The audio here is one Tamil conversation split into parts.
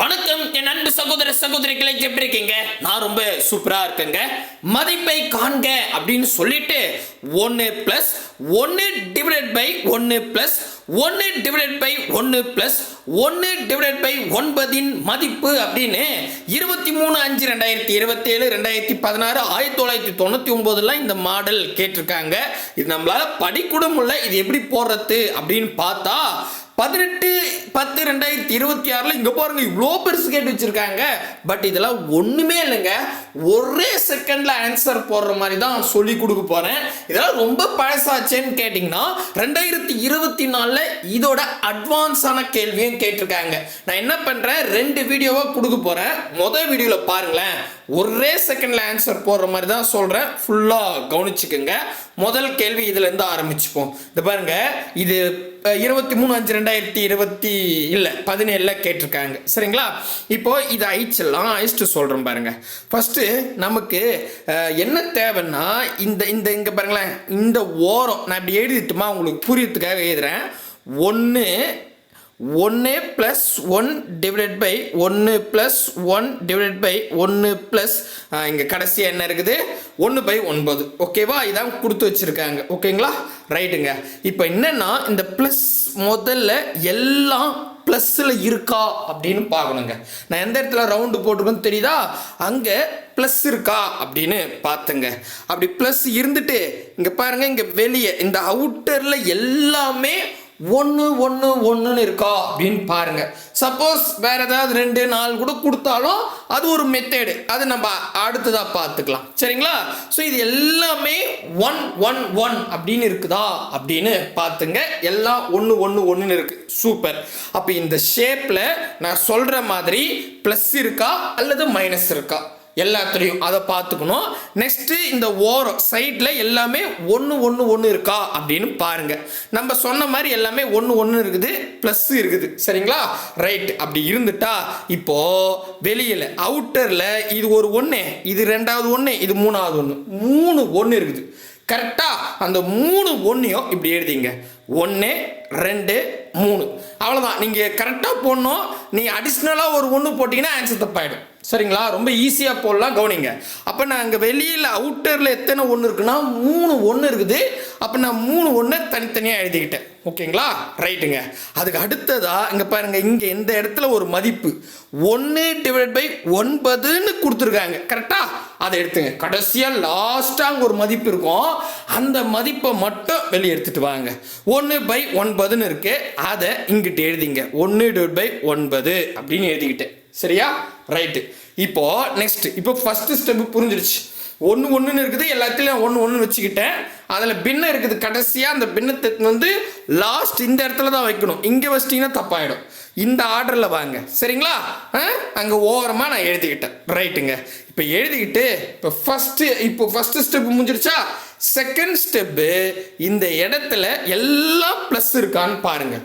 வணக்கம் என் அன்பு சகோதர சகோதரிகளை எப்படி இருக்கீங்க? நான் ரொம்ப சூப்பரா இருக்கேங்க. மதிப்பை காண்க அப்படின்னு சொல்லிட்டு ஒன்று பிளஸ் ஒன்று டிவைடட் பை ஒன்று பிளஸ் ஒன்று டிவைடட் பை ஒன்று பிளஸ் ஒன்று டிவைடட் பை ஒன்பதின் மதிப்பு அப்படின்னு இருபத்தி மூணு அஞ்சு ரெண்டாயிரத்தி இருபத்தி ஏழு ரெண்டாயிரத்தி பதினாறு ஆயிரத்தி தொள்ளாயிரத்தி தொண்ணூற்றி ஒம்போதுலாம் இந்த மாடல் கேட்டிருக்காங்க. இது நம்மளால படிக்கூட முடியல. இது எப்படி போடுறது அப்படின்னு பார்த்தா பதினெட்டு பத்து ரெண்டாயிரத்தி இருபத்தி ஆறில் இங்கே பாருங்க இவ்வளோ பெருசு கேட்டு வச்சுருக்காங்க. பட் இதெல்லாம் ஒன்றுமே இல்லைங்க. ஒரே செகண்டில் ஆன்சர் போடுற மாதிரி தான் சொல்லி கொடுக்க போகிறேன் இதெல்லாம் ரொம்ப பழசாச்சேன்னு கேட்டிங்கன்னா ரெண்டாயிரத்தி இருபத்தி நாலில் இதோட அட்வான்ஸான கேள்வியும் கேட்டிருக்காங்க. நான் என்ன பண்ணுறேன் ரெண்டு வீடியோவாக கொடுக்க போகிறேன் முதல் வீடியோவில் பாருங்களேன். ஒரே செகண்டில் ஆன்சர் போடுற மாதிரி தான் சொல்கிறேன் ஃபுல்லாக கவனிச்சுக்கோங்க. முதல் கேள்வி இதுலேருந்து ஆரம்பிச்சுப்போம். இந்த பாருங்க. இது இருபத்தி மூணு அஞ்சு ரெண்டாயிரத்தி இருபத்தி இல்லை பதினேழில் கேட்டிருக்காங்க. சரிங்களா? இப்போ இது அழிச்சிடலாம் அழிச்சிட்டு சொல்கிறேன் பாருங்க. ஃபஸ்ட்டு நமக்கு என்ன தேவைன்னா இந்த இந்த இங்கே பாருங்களேன் இந்த ஓரம் நான் இப்படி எழுதிட்டுமா உங்களுக்கு புரியத்துக்காக எழுதுறேன். ஒன்று ஒன்று ப்ளஸ் ஒன் டிவைடட் பை ஒன்று ப்ளஸ் ஒன் டிவைடட் பை ஒன்று ப்ளஸ் இங்கே கடைசியாக என்ன இருக்குது? ஒன்று பை ஒன்பது. ஓகேவா இதான் கொடுத்து வச்சுருக்காங்க. ஓகேங்களா ரைட்டுங்க இப்போ என்னென்னா இந்த ப்ளஸ் முதல்ல எல்லாம் ப்ளஸ்ஸில் இருக்கா அப்படின்னு பார்க்கணுங்க. நான் எந்த இடத்துல ரவுண்டு போட்டிருக்கேன்னு தெரியுதா? அங்கே ப்ளஸ் இருக்கா அப்படின்னு பார்த்துங்க. அப்படி ப்ளஸ் இருந்துட்டு இங்கே பாருங்கள் இங்கே வெளியே இந்த அவுட்டரில் எல்லாமே ஒன்று ஒன்று ஒன்றுன்னு இருக்கா? அப்படின்னு பாருங்க. சப்போஸ் வேற ஏதாவது ரெண்டு நாலு கூட கொடுத்தாலும் அது ஒரு மெத்தேடு அது நம்ம அடுத்ததாக பார்த்துக்கலாம். சரிங்களா? ஸோ இது எல்லாமே ஒன் ஒன் ஒன் அப்படின்னு இருக்குதா? அப்படின்னு பார்த்துங்க. எல்லாம் ஒன்று ஒன்று ஒன்றுன்னு இருக்கு. சூப்பர் அப்போ இந்த ஷேப்பில் நான் சொல்கிற மாதிரி ப்ளஸ் இருக்கா? அல்லது மைனஸ் இருக்கா? எல்லாத்துலேயும் அதை பார்த்துக்கணும். நெக்ஸ்ட்டு இந்த ஓரம் சைடில் எல்லாமே ஒன்று ஒன்று ஒன்று இருக்கா அப்படின்னு பாருங்க. நம்ம சொன்ன மாதிரி எல்லாமே ஒன்று ஒன்று இருக்குது ப்ளஸ் இருக்குது. சரிங்களா? ரைட் அப்படி இருந்துட்டா இப்போது வெளியில் அவுட்டரில் இது ஒரு ஒன்று இது ரெண்டாவது ஒன்று இது மூணாவது ஒன்று மூணு ஒன்று இருக்குது. கரெக்டாக அந்த மூணு ஒன்றையும் இப்படி எழுதிங்க. ஒன்று ரெண்டு மூணு. அவ்வளோதான் நீங்கள் கரெக்டாக போடணும். நீங்கள் அடிஷ்னலாக ஒரு ஒன்று போட்டிங்கன்னா ஆன்சர் தப்பாயிடும். சரிங்களா? ரொம்ப ஈஸியாக போடலாம் கவனிங்க. அப்போ நான் அங்கே வெளியில் அவுட்டரில் எத்தனை ஒன்று இருக்குன்னா மூணு ஒன்று இருக்குது. அப்போ நான் மூணு ஒன்று தனித்தனியாக எழுதிக்கிட்டேன். ஓகேங்களா? ரைட்டுங்க. அதுக்கு அடுத்ததா இங்கே பாருங்கள் இங்கே இந்த இடத்துல ஒரு மதிப்பு. ஒன்று டிவைட் பை ஒன்பதுன்னு கொடுத்துருக்காங்க. கரெக்டாக அதை எடுத்துங்க. கடைசியாக லாஸ்ட்டாக அங்கே ஒரு மதிப்பு இருக்கும். அந்த மதிப்பை மட்டும் வெளியே எடுத்துட்டு வாங்க. ஒன்று பை ஒன்பதுன்னு இருக்கு. அதை இங்கிட்டு எழுதிங்க. ஒன்று டிவைட் பை ஒன்பது அப்படின்னு எழுதிக்கிட்டேன் சரியா? ரைட்டு இப்போ நெக்ஸ்ட் இப்போ ஃபர்ஸ்ட் ஸ்டெப்பு புரிஞ்சிருச்சு. ஒன்று ஒன்றுன்னு இருக்குது. எல்லாத்துலேயும் ஒன்று ஒன்று வச்சுக்கிட்டேன். அதில் பின்னம் இருக்குது. கடைசியாக அந்த பின்னத்தை வந்து லாஸ்ட் இந்த இடத்துல தான் வைக்கணும். இங்கே வச்சிட்டிங்கன்னா தப்பாயிடும். இந்த ஆர்டரில் வாங்க. சரிங்களா? அங்கே ஓரமாக நான் எழுதிக்கிட்டேன். ரைட்டுங்க இப்போ எழுதிக்கிட்டு இப்போ ஃபஸ்ட்டு இப்போ ஃபஸ்ட்டு ஸ்டெப் முடிஞ்சிருச்சா? செகண்ட் ஸ்டெப்பு இந்த இடத்துல எல்லாம் ப்ளஸ் இருக்கான்னு பாருங்க.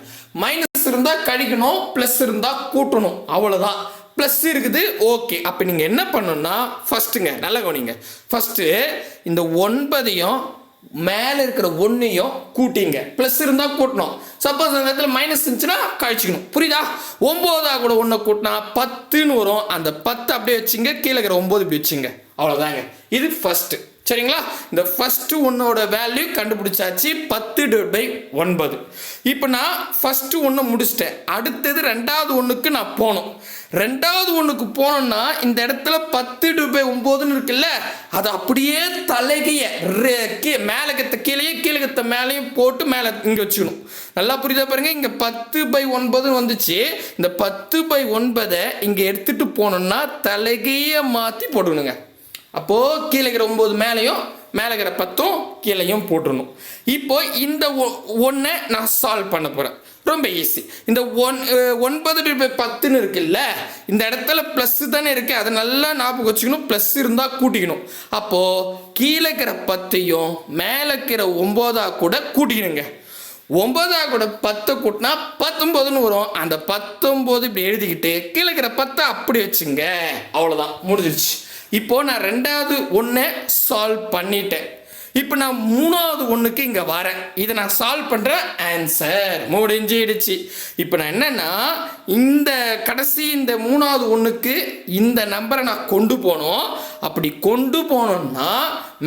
மைனஸ் இருந்தால் கழிக்கணும் ப்ளஸ் இருந்தால் கூட்டணும். அவ்வளோதான் ப்ளஸ் இருக்குது ஓகே அப்போ நீங்கள் என்ன பண்ணணும்னா ஃபஸ்ட்டுங்க நல்லா கவனிங்க. ஃபஸ்ட்டு இந்த ஒன்பதையும் மேலே இருக்கிற ஒன்றையும் கூட்டிங்க. ப்ளஸ் இருந்தால் கூட்டணும். சப்போஸ் அந்த இடத்துல மைனஸ் இருந்துச்சுன்னா கழிச்சிக்கணும். புரியுதா? ஒம்போதா கூட ஒன்றை கூட்டினா பத்துன்னு வரும். அந்த பத்து அப்படியே வச்சுங்க. கீழே இருக்கிற ஒம்பது இப்படி வச்சுங்க. அவ்வளோதாங்க இது ஃபஸ்ட்டு சரிங்களா? இந்த ஃபர்ஸ்ட் ஒன்னோட வேல்யூ கண்டுபிடிச்சாச்சு பத்து டிவைட் பை ஒன்பது. இப்போ நான் ஃபர்ஸ்ட் ஒன்று முடிச்சிட்டேன். அடுத்தது ரெண்டாவது ஒன்றுக்கு நான் போனோம். ரெண்டாவது ஒன்றுக்கு போனோம்னா இந்த இடத்துல பத்து டிவைட் பை ஒம்போதுன்னு இருக்குல்ல அதை அப்படியே தலைகைய கீ மேலே கீழேயே கீழே கத்த மேலேயும் போட்டு மேலே இங்கே வச்சுக்கணும். நல்லா புரியுதா பாருங்க? இங்கே பத்து பை ஒன்பதுன்னு வந்துச்சு. இந்த பத்து பை ஒன்பதை இங்கே எடுத்துட்டு போனோம்னா தலைகையை மாற்றி போடணுங்க அப்போது கீழே இருக்கிற ஒம்பது மேலேயும் மேலே இருக்கிற பத்தும் கீழேயும் போட்டுடணும் இப்போ இந்த ஒன்றை நான் சால்வ் பண்ண போகிறேன் ரொம்ப ஈஸி இந்த ஒன் ஒன்பது டிவைட் பத்துன்னு இருக்குல்ல இந்த இடத்துல ப்ளஸ் தானே இருக்கு. அதை நல்லா ஞாபகம் வச்சுக்கணும். ப்ளஸ் இருந்தால் கூட்டிக்கணும். அப்போது கீழே இருக்கிற பத்தையும் மேலே இருக்கிற ஒம்போதா கூட கூட்டிக்கணுங்க. ஒன்பதா கூட பத்தை கூட்டினா பத்தொம்போதுன்னு வரும். அந்த பத்தொம்போது இப்படி எழுதிக்கிட்டு கீழே இருக்கிற பத்தை அப்படி வச்சுங்க. அவ்வளோதான் முடிஞ்சிருச்சு. இப்போ நான் ரெண்டாவது ஒன்றை சால்வ் பண்ணிட்டேன். இப்போ நான் மூணாவது ஒன்றுக்கு இங்கே வரேன். இதை நான் சால்வ் பண்ணுறேன் ஆன்சர் முடிஞ்சிடுச்சு. இப்போ நான் என்னென்னா இந்த கடைசி இந்த மூணாவது ஒன்றுக்கு இந்த நம்பரை நான் கொண்டு போனோம். அப்படி கொண்டு போனோம்னா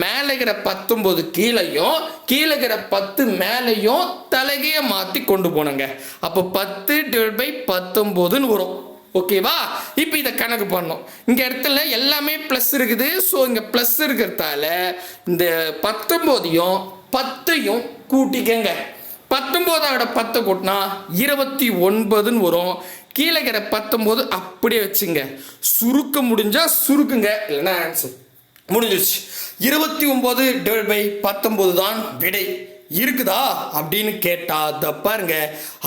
மேலே இருக்கிற பத்தொம்போது கீழையும் கீழே இருக்கிற பத்து மேலேயும் தலைகையை மாற்றி கொண்டு போனோங்க. அப்போ பத்து டிவைட் பை பத்தொம்போதுன்னு வரும். ஓகேவா இப்போ இதை கணக்கு பண்ணோம் இந்த இடத்துல எல்லாமே ப்ளஸ் இருக்குது. ஸோ இங்கே ப்ளஸ் இருக்கிறதால இந்த பத்தொம்போதையும் பத்தையும் கூட்டிக்கங்க. பத்தொம்போதோட பத்தை கூட்டினா இருபத்தி ஒன்பதுன்னு வரும். கீழே இருக்கிற பத்தொம்போது அப்படியே வச்சுங்க. சுருக்க முடிஞ்சால் சுருக்குங்க. இல்லைன்னா ஆன்சர் முடிஞ்சிருச்சு. இருபத்தி ஒம்பது டிவைட் பை பத்தொம்போது தான் விடை. இருக்குதா அப்படின்னு கேட்டால் த பாருங்க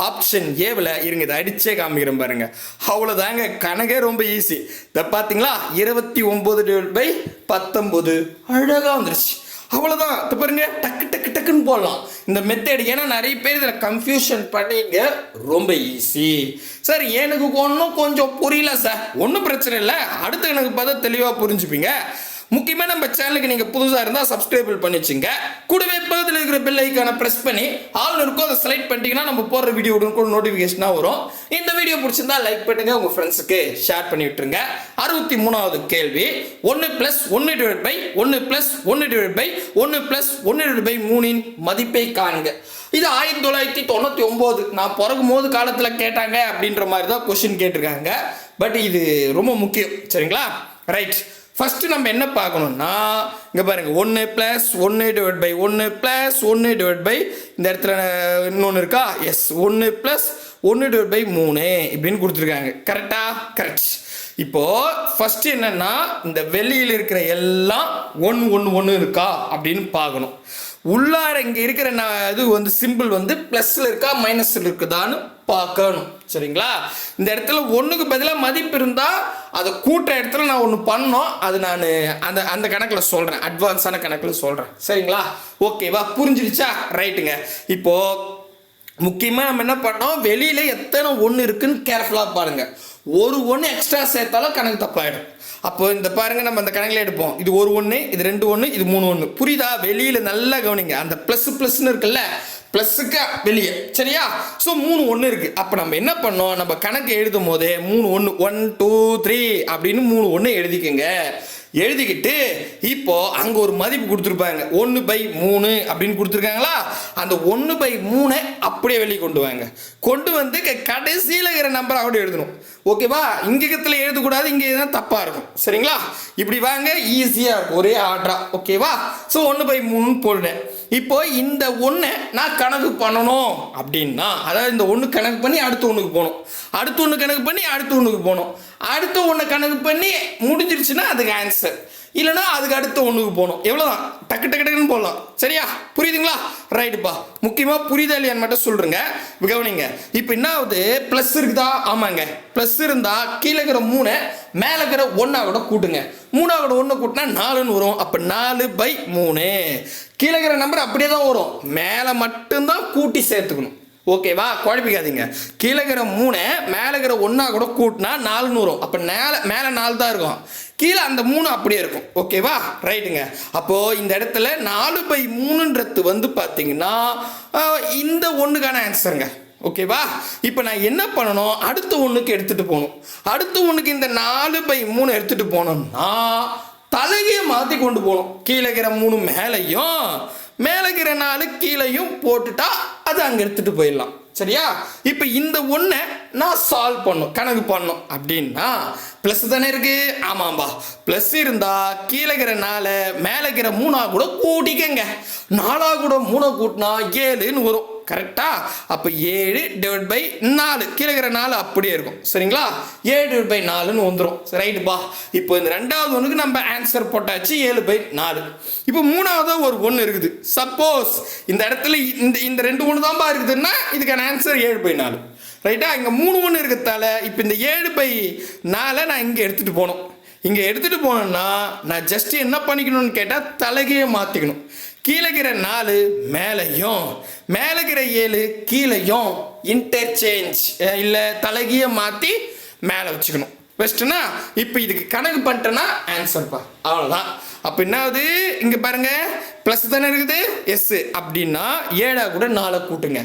ஆப்ஷன் ஏவில் இருங்க இதை அடிச்சே காமிக்கிறேன் பாருங்க. அவ்வளோதாங்க கணக்கே ரொம்ப ஈஸி இதை பார்த்தீங்களா இருபத்தி ஒம்பது டிவைட் பை பத்தொம்போது அழகாக வந்துருச்சு. அவ்வளோதான் இது பாருங்க டக்கு டக்கு டக்குன்னு போடலாம். இந்த மெத்தட் ஏன்னா நிறைய பேர் இதில் கன்ஃபியூஷன் பண்ணிங்க ரொம்ப ஈஸி சார் எனக்கு ஒன்றும் கொஞ்சம் புரியல சார். ஒன்றும் பிரச்சனை இல்லை. அடுத்து எனக்கு பார்த்தா தெளிவாக புரிஞ்சுப்பீங்க. முக்கியமாக நம்ம சேனலுக்கு நீங்கள் புதுசாக இருந்தால் சப்ஸ்கிரைபிள் பண்ணி வச்சுங்க. கூடவே பக்கத்தில் இருக்கிற பெல் ஐக்கானை ப்ரெஸ் பண்ணி ஆல் இருக்கும் அதை செலக்ட் பண்ணிட்டீங்கன்னா நம்ம போடுற வீடியோ கூட நோட்டிஃபிகேஷனாக வரும். இந்த வீடியோ பிடிச்சிருந்தா லைக் பண்ணுங்க உங்கள் ஃப்ரெண்ட்ஸுக்கு ஷேர் பண்ணி விட்டுருங்க. அறுபத்தி மூணாவது கேள்வி. ஒன்று ப்ளஸ் ஒன்று டிவைட் பை ஒன்று ப்ளஸ் ஒன்று டிவைட் பை ஒன்று ப்ளஸ் ஒன்று டிவைட் பை மூணின் மதிப்பை காணுங்க. இது ஆயிரத்தி தொள்ளாயிரத்தி தொண்ணூற்றி ஒம்பது நான் பிறக்கும் போது காலத்தில் கேட்டாங்க அப்படின்ற மாதிரி தான் கொஷின் கேட்டிருக்காங்க. பட் இது ரொம்ப முக்கியம். சரிங்களா? ரைட் ஃபஸ்ட்டு நம்ம என்ன பார்க்கணுன்னா இங்கே பாருங்க ஒன்று ப்ளஸ் ஒன்று டிவைட் பை ஒன்று ப்ளஸ் ஒன்று டிவைட் பை இந்த இடத்துல இன்னொன்று இருக்கா? எஸ் ஒன்று ப்ளஸ் ஒன்று டிவைட் பை மூணு இப்படின்னு கொடுத்துருக்காங்க. கரெக்டா கரெக்ட் இப்போது ஃபஸ்ட்டு என்னென்னா இந்த வெளியில் இருக்கிற எல்லாம் ஒன்று ஒன்று ஒன்று இருக்கா? அப்படின்னு பார்க்கணும். உள்ளார இங்கே இருக்கிற நான் இது வந்து சிம்பிள் வந்து ப்ளஸ்ஸில் இருக்கா மைனஸில் இருக்குதான்னு பார்க்கணும். சரிங்களா? இந்த இடத்துல ஒன்றுக்கு பதிலாக மதிப்பு இருந்தால் அதை கூட்டுற இடத்துல நான் ஒன்று பண்ணோம் அது நான் அந்த அந்த கணக்கில் சொல்கிறேன் அட்வான்ஸான கணக்கில் சொல்கிறேன் சரிங்களா? ஓகேவா புரிஞ்சிருச்சா? ரைட்டுங்க இப்போது முக்கியமாக நம்ம என்ன பண்ணோம்? வெளியில் எத்தனை ஒன்று இருக்குன்னு கேர்ஃபுல்லாக பாருங்கள் ஒரு ஒன்று எக்ஸ்ட்ரா சேர்த்தாலும் கணக்கு தப்பாயிடும். அப்போ இந்த பாருங்க நம்ம அந்த கணக்கில் எடுப்போம். இது ஒரு ஒன்று இது ரெண்டு ஒன்று இது மூணு ஒன்று புரியுதா? வெளியில் நல்லா கவனிங்க. அந்த ப்ளஸ் ப்ளஸ்னு இருக்குல்ல ப்ளஸ்ஸுக்கு வெளியே சரியா? ஸோ மூணு ஒன்று இருக்குது அப்போ நம்ம என்ன பண்ணோம்? நம்ம கணக்கு எழுதும் போதே மூணு ஒன்று ஒன் டூ த்ரீ அப்படின்னு மூணு ஒன்று எழுதிக்கோங்க. எழுதிக்கிட்டு இப்போ அங்கே ஒரு மதிப்பு கொடுத்துருப்பாங்க. ஒன்று பை மூணு அப்படின்னு கொடுத்துருக்காங்களா? அந்த ஒன்று பை மூணை அப்படியே வெளியே கொண்டு வாங்க. கொண்டு வந்து க- கடைசியில் இருக்கிற நம்பரை அப்படியே எழுதணும். ஓகேவா இங்கத்தில் எழுதக்கூடாது இங்கே தான் தப்பாக இருக்கும். சரிங்களா? இப்படி வாங்க ஈஸியாக இருக்கும். ஒரே ஆர்டரா ஓகேவா ஸோ ஒன்று பை மூணுன்னு போடுறேன். இப்போ இந்த ஒன்றை நான் கணக்கு பண்ணணும் அப்படின்னா அதாவது இந்த ஒன்று கணக்கு பண்ணி அடுத்த ஒன்றுக்கு போகணும். அடுத்த ஒன்று கணக்கு பண்ணி அடுத்த ஒன்றுக்கு போகணும். அடுத்த ஒன்று கணக்கு பண்ணி முடிஞ்சிருச்சுன்னா அதுக்கு ஆன்சர் இல்லைன்னா அதுக்கு அடுத்த ஒன்றுக்கு போகணும். எவ்வளோதான் டக்கு டக்கு டக்குன்னு போடலாம். சரியா? புரியுதுங்களா? ரைட்டுப்பா முக்கியமாக புரியுதா இல்லையான்னு மட்டும் சொல்கிறேங்க கவனிங்க. இப்போ என்ன ஆகுது? ப்ளஸ் இருக்குதா? ஆமாங்க. ப்ளஸ் இருந்தால் கீழே இருக்கிற மூணு மேலே இருக்கிற ஒன்றா கூட கூட்டுங்க. மூணாவோட கூட ஒன்று கூட்டினா நாலுன்னு வரும். அப்போ நாலு பை மூணு. கீழே இருக்கிற நம்பர் அப்படியே தான் வரும். மேலே மட்டும்தான் கூட்டி சேர்த்துக்கணும். ஓகேவா குழப்பிக்காதீங்க. கீழே இருக்கிற மூணை மேலே இருக்கிற ஒன்றா கூட கூட்டினா நாலுன்னு வரும். அப்போ மேலே மேலே நாலு தான் இருக்கும். கீழே அந்த மூணு அப்படியே இருக்கும். ஓகேவா ரைட்டுங்க அப்போது இந்த இடத்துல நாலு பை மூணுன்றது வந்து பார்த்தீங்கன்னா இந்த ஒன்றுக்கான ஆன்சருங்க ஓகேவா இப்போ நான் என்ன பண்ணணும்? அடுத்த ஒன்றுக்கு எடுத்துகிட்டு போகணும். அடுத்த ஒன்றுக்கு இந்த நாலு பை மூணு எடுத்துகிட்டு போனோம்னா தலைகையை மாற்றி கொண்டு போகணும் கீழே இருக்கிற மூணு மேலையும் மேலே இருக்கிற நாலு கீழையும் போட்டுட்டா அது அங்கே எடுத்துகிட்டு போயிடலாம். சரியா? இப்போ இந்த ஒன்றை நான் சால்வ் பண்ணும் கணக்கு பண்ணும் அப்படின்னா ப்ளஸ் தானே இருக்கு? ஆமாம்பா. ப்ளஸ் இருந்தா கீழே இருக்கிற நாலை மேலே இருக்கிற மூணா கூட கூட்டிக்கங்க. நாலா கூட மூணை கூட்டினா ஏழுன்னு வரும். கரெக்டா அப்போ ஏழு டிவைட் பை நாலு. கீழே இருக்கிற நாலு அப்படியே இருக்கும். சரிங்களா? ஏழு டிவைட் பை நாலுன்னு வந்துடும் ரைட்டுப்பா இப்போ இந்த ரெண்டாவது ஒன்றுக்கு நம்ம ஆன்சர் போட்டாச்சு. ஏழு பை நாலு. இப்போ மூணாவது ஒரு ஒன்று இருக்குது. சப்போஸ் இந்த இடத்துல இந்த இந்த ரெண்டு ஒன்று தான்ப்பா இருக்குதுன்னா இதுக்கான ஆன்சர் ஏழு பை நாலு. ரைட்டா இங்கே மூணு ஒன்று இருக்கிறதால இப்போ இந்த ஏழு பை நாலை நான் இங்கே எடுத்துகிட்டு போகணும். இங்கே எடுத்துகிட்டு போனோம்னா நான் ஜஸ்ட் என்ன பண்ணிக்கணும்னு கேட்டால் தலைகையை மாற்றிக்கணும் கீழே இருக்கிற நாலு மேலேயும் மேலே இருக்கிற ஏழு கீழையும் இன்டர்சேஞ்ச் இல்லை தலைகையை மாற்றி மேலே வச்சுக்கணும். பெஸ்ட்டுனா இப்போ இதுக்கு கணக்கு பண்ணிட்டேன்னா ஆன்சர்ப்பா அவ்வளோதான் அப்போ என்ன ஆகுது இங்கே பாருங்க. ப்ளஸ் தானே இருக்குது? எஸ் அப்படின்னா ஏழா கூட நாலை கூட்டுங்க.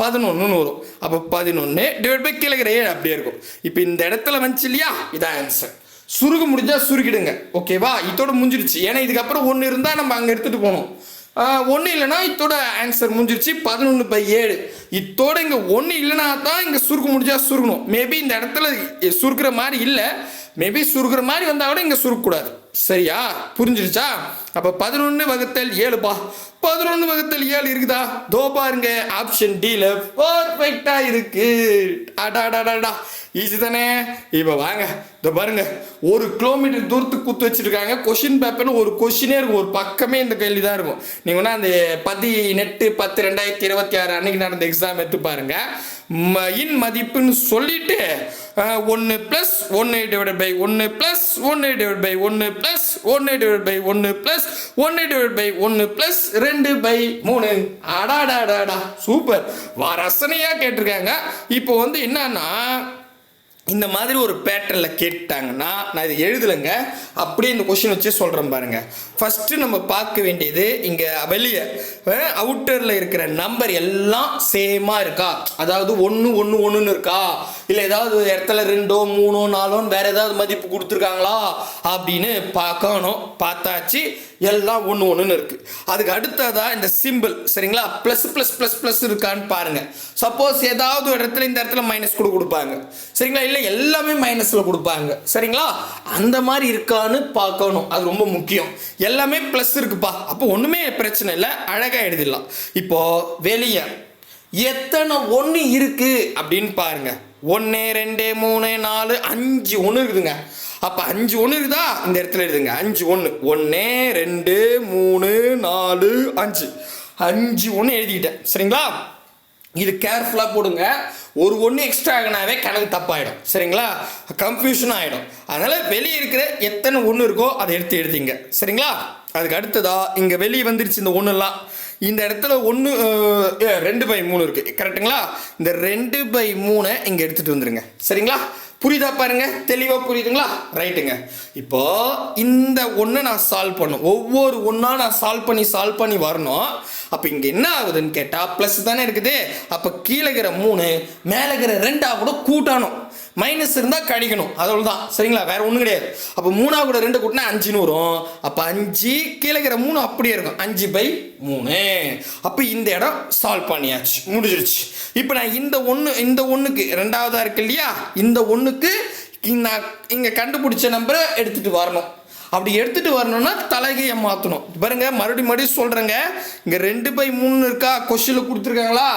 பதினொன்றுன்னு வரும் அப்போ பதினொன்று டிவைட் பை கீழே இருக்கிற ஏழு அப்படியே இருக்கும். இப்போ இந்த இடத்துல வந்துச்சு இல்லையா? இதான் ஆன்சர் சுருக முடிஞ்சால் சுருக்கிடுங்க. ஓகேவா இதோட முடிஞ்சிடுச்சு. ஏன்னா இதுக்கப்புறம் ஒன்று இருந்தால் நம்ம அங்கே எடுத்துகிட்டு போகணும். ஒன்று இல்லைன்னா இத்தோட ஆன்சர் முடிஞ்சிருச்சு. பதினொன்று பை ஏழு. இத்தோட இங்கே ஒன்று இல்லைனா தான் இங்கே சுருக்க முடிஞ்சா சுருக்கணும். மேபி இந்த இடத்துல சுருக்கிற மாதிரி இல்லை. மேபி சுருக்கிற மாதிரி வந்தால் கூட இங்கே சுருக்கக்கூடாது. சரியா? புரிஞ்சிருச்சா? அப்போ பதினொன்று வகுத்தல் ஏழுப்பா பதினொன்று வகுத்தல் ஏழு இருக்குதா? தோ பாருங்க ஆப்ஷன் டீலை பர்ஃபெக்ட்டாக இருக்குது அடா அடா அடாடாடாடா ஈஸி தானே? இப்போ வாங்க. இதை பாருங்க. ஒரு கிலோமீட்டர் தூரத்துக்கு குத்து வச்சிருக்காங்க. கொஷின் பேப்பர்னு ஒரு கொஷினே இருக்கும். ஒரு பக்கமே இந்த கேள்வி தான் இருக்கும். நீங்கள் வேணா அந்த பதி நெட்டு பத்து ரெண்டாயிரத்தி இருபத்தி ஆறு அன்னைக்கு நடந்த எக்ஸாம் எடுத்து பாருங்க. ம- இன் மதிப்புன்னு சொல்லிட்டு ஒன்று ப்ளஸ் ஒன்று டிவைட் பை ஒன்று ப்ளஸ் ஒன்று டிவைட் பை ஒன்று ப்ளஸ் ஒன்று டிவைட் பை ஒன்று ப்ளஸ் ஒன்று டிவைட் பை ஒன்று ப்ளஸ் ரெண்டு பை மூணு. அடாடாடாடா. சூப்பர் வா ரசனையாக கேட்டிருக்காங்க. இப்போ வந்து என்னன்னா இந்த மாதிரி ஒரு பேட்டர்னில் கேட்டாங்கன்னா நான் இதை எழுதலைங்க. அப்படியே இந்த கொஷின் வச்சு சொல்கிறேன் பாருங்க. ஃபஸ்ட்டு நம்ம பார்க்க வேண்டியது இங்கே வெளியே அவுட்டரில் இருக்கிற நம்பர் எல்லாம் சேமாக இருக்கா? அதாவது ஒன்று ஒன்று ஒன்றுன்னு இருக்கா? இல்லை ஏதாவது ஒரு இடத்துல ரெண்டோ மூணோ நாலோன்னு வேற ஏதாவது மதிப்பு கொடுத்துருக்காங்களா? அப்படின்னு பார்க்கணும். பார்த்தாச்சு. எல்லாம் ஒன்று ஒன்றுன்னு இருக்கு. அதுக்கு அடுத்ததா இந்த சிம்பிள் சரிங்களா? ப்ளஸ் ப்ளஸ் ப்ளஸ் ப்ளஸ் இருக்கான்னு பாருங்க. சப்போஸ் ஏதாவது ஒரு இடத்துல இந்த இடத்துல மைனஸ் கூட கொடுப்பாங்க. சரிங்களா? இல்லை எல்லாமே மைனஸில் கொடுப்பாங்க. சரிங்களா? அந்த மாதிரி இருக்கான்னு பார்க்கணும். அது ரொம்ப முக்கியம். எல்லாமே ப்ளஸ் இருக்குப்பா. அப்போ ஒன்றுமே பிரச்சனை இல்லை. அழகாக எழுதிடலாம். இப்போ வெளியே எத்தனை ஒன்று இருக்கு அப்படின்னு பாருங்க. ஒன்று ரெண்டு மூணு நாலு அஞ்சு ஒன்று இருக்குதுங்க. அப்போ அஞ்சு ஒன்று இருக்குதா? இந்த இடத்துல எழுதுங்க. அஞ்சு ஒன்று ஒன்று ரெண்டு மூணு நாலு அஞ்சு. அஞ்சு ஒன்று எழுதிக்கிட்டேன். சரிங்களா? இது கேர்ஃபுல்லாக போடுங்க. ஒரு ஒன்று எக்ஸ்ட்ரா ஆகினாவே கணக்கு தப்பாயிடும். சரிங்களா? கன்ஃபியூஷன் ஆகிடும் அதனால் வெளியே இருக்கிற எத்தனை ஒன்று இருக்கோ அதை எடுத்து எழுதிங்க. சரிங்களா? அதுக்கு அடுத்ததா இங்கே வெளியே வந்துருச்சு இந்த ஒன்றுலாம் இந்த இடத்துல ஒன்று ரெண்டு பை மூணு இருக்குது கரெக்டுங்களா இந்த ரெண்டு பை மூணை இங்கே எடுத்துகிட்டு வந்துடுங்க சரிங்களா? புரியுதா பாருங்க? தெளிவாக புரியுதுங்களா? ரைட்டுங்க இப்போ இந்த ஒன்றை நான் சால்வ் பண்ணும் ஒவ்வொரு ஒன்றா நான் சால்வ் பண்ணி சால்வ் பண்ணி வரணும். அப்போ இங்கே என்ன ஆகுதுன்னு கேட்டால் ப்ளஸ் தானே இருக்குது. அப்போ கீழே இருக்கிற மூணு மேலே இருக்கிற ரெண்டாக கூட கூட்டணும். மைனஸ் இருந்தால் கழிக்கணும் அதோடு தான் சரிங்களா? வேறு ஒன்றும் கிடையாது. அப்போ மூணாவது கூட ரெண்டு கூட்டினா அஞ்சுன்னு வரும் அப்போ அஞ்சு கீழே இருக்கிற மூணு அப்படியே இருக்கும். அஞ்சு பை மூணு. அப்போ இந்த இடம் சால்வ் பண்ணியாச்சு. முடிஞ்சிருச்சு. இப்போ நான் இந்த ஒன்று இந்த ஒன்றுக்கு ரெண்டாவதாக இருக்கு இல்லையா? இந்த ஒன்றுக்கு நான் இங்கே கண்டுபிடிச்ச நம்பரை எடுத்துகிட்டு வரணும். அப்படி எடுத்துட்டு வரணும்னா தலைகையை மாற்றணும் பாருங்க மறுபடியும் மறுபடியும் சொல்கிறேங்க இங்கே ரெண்டு பை மூணு இருக்கா? கொஷினில் கொடுத்துருக்காங்களா?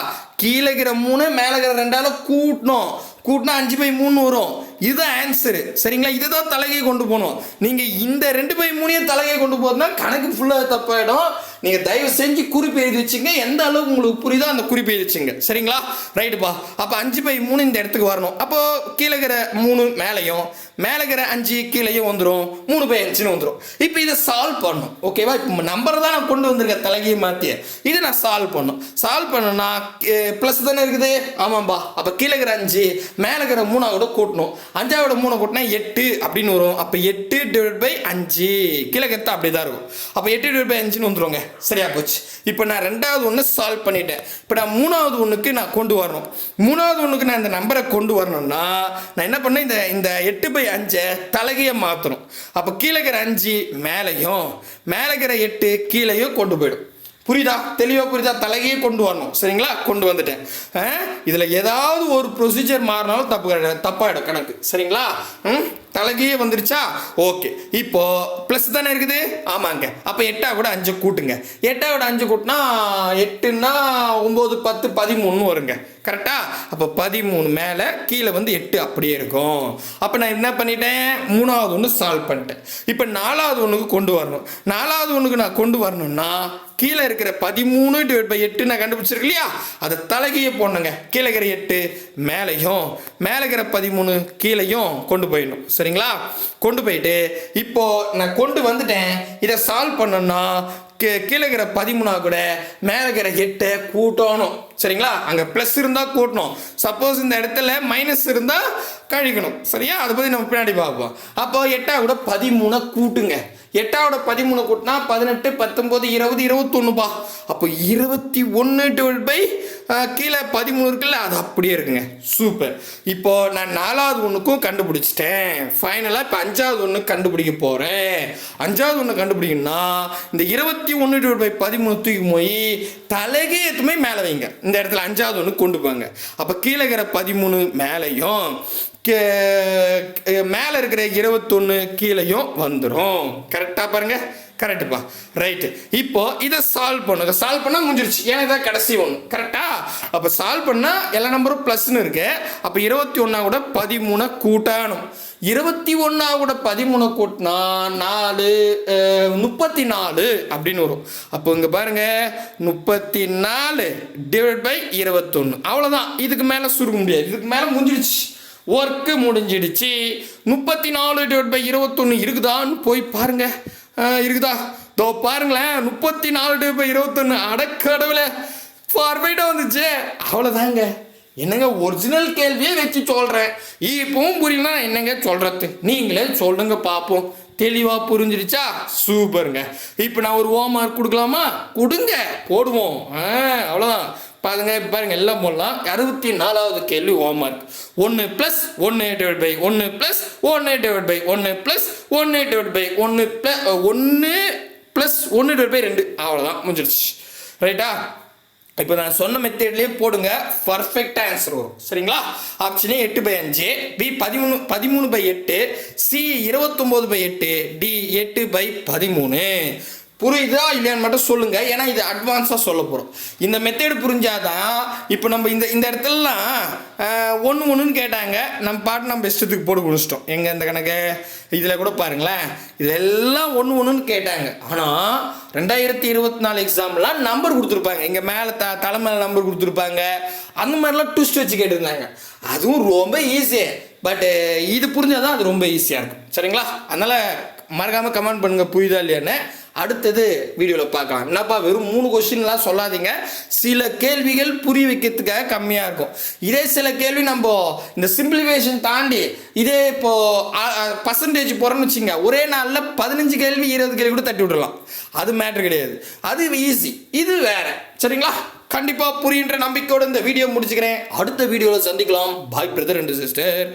கீழே இருக்கிற மூணு மேலே இருக்கிற ரெண்டால கூட்டணும். கூட்டினா அஞ்சு பை மூணு வரும். இதுதான் ஆன்சரு சரிங்களா? இதுதான் தலைகை கொண்டு போகணும் நீங்கள் இந்த ரெண்டு பை மூணையும் தலைகை கொண்டு போகிறதுனா கணக்கு ஃபுல்லாக தப்பாயிடும். நீங்கள் தயவு செஞ்சு குறிப்பு எழுதி வச்சுங்க. எந்த அளவுக்கு உங்களுக்கு புரியுதோ அந்த குறிப்பு எழுதி வச்சுங்க. சரிங்களா? ரைட்டுப்பா அப்போ அஞ்சு பை மூணு இந்த இடத்துக்கு வரணும். அப்போ கீழே இருக்கிற மூணு மேலேயும் மேலே இருக்கிற அஞ்சு கீழேயும் வந்துடும் மூணு பை அஞ்சுன்னு வந்துடும் இப்போ இதை சால்வ் பண்ணணும். ஓகேவா இப்போ நம்பர் தான் நான் கொண்டு வந்திருக்கேன். தலைகையை மாற்றிய இதை நான் சால்வ் பண்ணணும். சால்வ் பண்ணணும்னா ப்ளஸ் தானே இருக்குது? ஆமாம்பா. அப்போ கீழே இருக்கிற அஞ்சு மேலே இருக்கிற மூணாவோட கூட்டணும். அஞ்சாவோட மூணு கூட்டினா எட்டு அப்படின்னு வரும். அப்போ எட்டு டிவைட் பை அஞ்சு. கீழே கத்த அப்படி தான் இருக்கும். அப்போ எட்டு டிவைட் பை அஞ்சுன்னு வந்துருங்க. சரியா போச்சு. இப்போ நான் ரெண்டாவது ஒன்று சால்வ் பண்ணிட்டேன். இப்போ நான் மூணாவது ஒன்றுக்கு நான் கொண்டு வரணும். மூணாவது ஒன்றுக்கு நான் இந்த நம்பரை கொண்டு வரணும்னா நான் என்ன பண்ணேன்? இந்த இந்த எட்டு பை அஞ்சை தலகையை மாற்றணும் அப்போ கீழே இருக்கிற அஞ்சு மேலேயும் மேலே இருக்கிற எட்டு கீழேயும் கொண்டு போயிடும். புரியுதா? தெளிவாக புரியுதா? தலையே கொண்டு வரணும். சரிங்களா? கொண்டு வந்துட்டேன். இதில் ஏதாவது ஒரு ப்ரொசீஜர் மாறினாலும் தப்பு கிடையாது. தப்பாயிடும் கணக்கு. சரிங்களா? ம்? தலைகியே வந்துருச்சா? ஓகே. இப்போ ப்ளஸ் தானே இருக்குது? ஆமாங்க. அப்போ எட்டா கூட அஞ்சு கூட்டுங்க. எட்டா கூட அஞ்சு கூட்டினா எட்டுன்னா ஒம்பது பத்து பதிமூணு வருங்க. கரெக்டாக அப்போ பதிமூணு மேலே கீழே வந்து எட்டு அப்படியே இருக்கும். அப்போ நான் என்ன பண்ணிட்டேன்? மூணாவது ஒன்று சால்வ் பண்ணிட்டேன். இப்போ நாலாவது ஒன்றுக்கு கொண்டு வரணும். நாலாவது ஒன்றுக்கு நான் கொண்டு வரணும்னா கீழே இருக்கிற பதிமூணு டிவைட் பை எட்டு நான் கண்டுபிடிச்சிருக்கு இல்லையா? அதை தலைகையே போடணுங்க. கீழே இருக்கிற எட்டு மேலேயும் மேலே இருக்கிற பதிமூணு கீழேயும் கொண்டு போயிடணும். சரி சரிங்களா? கொண்டு போயிட்டு இப்போ நான் கொண்டு வந்துட்டேன். இதை சால்வ் பண்ணணும்னா கீ- கீழே இருக்கிற பதிமூணா கூட மேலே இருக்கிற எட்டை கூட்டணும். சரிங்களா? அங்கே ப்ளஸ் இருந்தால் கூட்டணும். சப்போஸ் இந்த இடத்துல மைனஸ் இருந்தால் கழிக்கணும். சரியா? அதை பற்றி நம்ம பின்னாடி பார்ப்போம். அப்போ எட்டாவோட கூட பதிமூணை கூட்டுங்க. எட்டாவோட பதிமூணு கூட்டினா பதினெட்டு பத்தொம்போது இருபது இருபத்தொன்னுப்பா. அப்போ இருபத்தி ஒன்று டிவைட் பை கீழே பதிமூணு இருக்குல்ல அது அப்படியே இருக்குங்க. சூப்பர் இப்போ நான் நாலாவது ஒன்றுக்கும் கண்டுபிடிச்சிட்டேன். ஃபைனலாக இப்போ அஞ்சாவது ஒன்று கண்டுபிடிக்க போகிறேன் அஞ்சாவது ஒன்று கண்டுபிடிக்கணும்னா இந்த இருபத்தி ஒன்று டிவைட் பை பதிமூணு தூக்கி போய் தலைகே எத்துமே மேலே வைங்க. இந்த இடத்துல அஞ்சாவது ஒன்று கொண்டு போங்க. அப்போ கீழே இருக்கிற பதிமூணு மேலேயும் மேலே இருக்கிற இருபத்தொன்று கீழேயும் வந்துடும் கரெக்டாக பாருங்க? கரெக்டுப்பா ரைட்டு இப்போ இதை சால்வ் பண்ணுங்க சால்வ் பண்ணால் முடிஞ்சிருச்சு. ஏன்னா இதான் கடைசி ஒன்று கரெக்டா அப்போ சால்வ் பண்ணால் எல்லா நம்பரும் ப்ளஸ்னு இருக்கு. அப்போ இருபத்தி ஒன்றா கூட பதிமூணை கூட்டணும். இருபத்தி ஒன்றா கூட பதிமூணு கூட்டினா நாலு முப்பத்தி நாலு அப்படின்னு வரும். அப்போ இங்கே பாருங்க. முப்பத்தி நாலு டிவைட் பை இருபத்தொன்று அவ்வளோதான் இதுக்கு மேலே சுருக்க முடியாது. இதுக்கு மேலே முடிஞ்சிருச்சு. ஒர்க்கு முடிஞ்சிடுச்சு. முப்பத்தி நாலு டிவைட் பை இருபத்தொன்று இருக்குதான்னு போய் பாருங்க. இருக்குதா? தோ பாருங்களேன். முப்பத்தி நாலு டிவைட் பை இருபத்தொன்று அடக்கடவுல ஃபார்வைடாக வந்துச்சு. அவ்வளோதாங்க என்னங்க ஒரிஜினல் கேள்வியே வச்சு சொல்கிறேன் இப்பவும் புரியலனா என்னங்க சொல்கிறது நீங்களே சொல்லுங்க பார்ப்போம் தெளிவாக புரிஞ்சிருச்சா சூப்பருங்க. இப்போ நான் ஒரு ஹோம் ஒர்க் கொடுக்கலாமா? கொடுங்க. போடுவோம். ஆ அவ்வளோதான் பாருங்க பாருங்க எல்லாம் போடலாம். அறுபத்தி நாலாவது கேள்வி ஹோம்ஒர்க் ஒன்று ப்ளஸ் ஒன்று டிவைட் பை ஒன்று ப்ளஸ் ஒன்று டிவைட் பை ஒன்று ப்ளஸ் ஒன்று டிவைட் பை ஒன்று ப்ளஸ் ஒன்று ப்ளஸ் ஒன்று டிவைட் பை ரெண்டு. அவ்வளோதான் முடிஞ்சிடுச்சு ரைட்டா இப்போ நான் சொன்ன மெத்தேட்லேயே போடுங்க. பர்ஃபெக்ட் ஆன்சர் வரும். சரிங்களா? ஆப்ஷனே எட்டு பை அஞ்சு. பி பதிமூணு பதிமூணு பை எட்டு. சி இருபத்தொம்போது பை எட்டு. டி எட்டு பை பதிமூணு. புரியுதா இல்லையான்னு மட்டும் சொல்லுங்கள் ஏன்னா இது அட்வான்ஸாக சொல்ல போகிறோம் இந்த மெத்தேடு புரிஞ்சாதான் இப்போ நம்ம இந்த இந்த இடத்துலலாம் ஒன்று ஒன்றுன்னு கேட்டாங்க. நம்ம பாட்டு நம்ம இஷ்டத்துக்கு போட்டு குடிச்சிட்டோம். எங்கள் இந்த கணக்கு? இதில் கூட பாருங்களேன். இதெல்லாம் ஒன்று ஒன்றுன்னு கேட்டாங்க. ஆனால் ரெண்டாயிரத்தி இருபத்தி நாலு எக்ஸாம்லாம் நம்பர் கொடுத்துருப்பாங்க. இங்கே மேலே த தலைமையில் நம்பர் கொடுத்துருப்பாங்க. அந்த மாதிரிலாம் ட்விஸ்ட் வச்சு கேட்டிருந்தாங்க. அதுவும் ரொம்ப ஈஸி பட்டு இது புரிஞ்சாதான் அது ரொம்ப ஈஸியாக இருக்கும். சரிங்களா? அதனால் மறக்காமல் கமெண்ட் பண்ணுங்கள் புரியுதா இல்லையான்னு அடுத்தது வீடியோவில் பார்க்கலாம். என்னப்பா வெறும் மூணு கொஸ்டின்லாம் சொல்லாதீங்க. சில கேள்விகள் புரிய வைக்கிறதுக்காக கம்மியாக இருக்கும். இதே சில கேள்வி நம்ம இந்த சிம்பிளிஃபிகேஷன் தாண்டி இதே இப்போ பர்சன்டேஜ் போகிறோம்னு வச்சுங்க ஒரே நாளில் பதினஞ்சு கேள்வி இருபது கேள்வி கூட தட்டி விடலாம் அது மேட்ரு கிடையாது. அது ஈஸி இது வேற. சரிங்களா? கண்டிப்பாக புரியுன்ற நம்பிக்கையோட இந்த வீடியோ முடிச்சுக்கிறேன். அடுத்த வீடியோவில் சந்திக்கலாம். பாய் பிரதர் அண்ட் சிஸ்டர்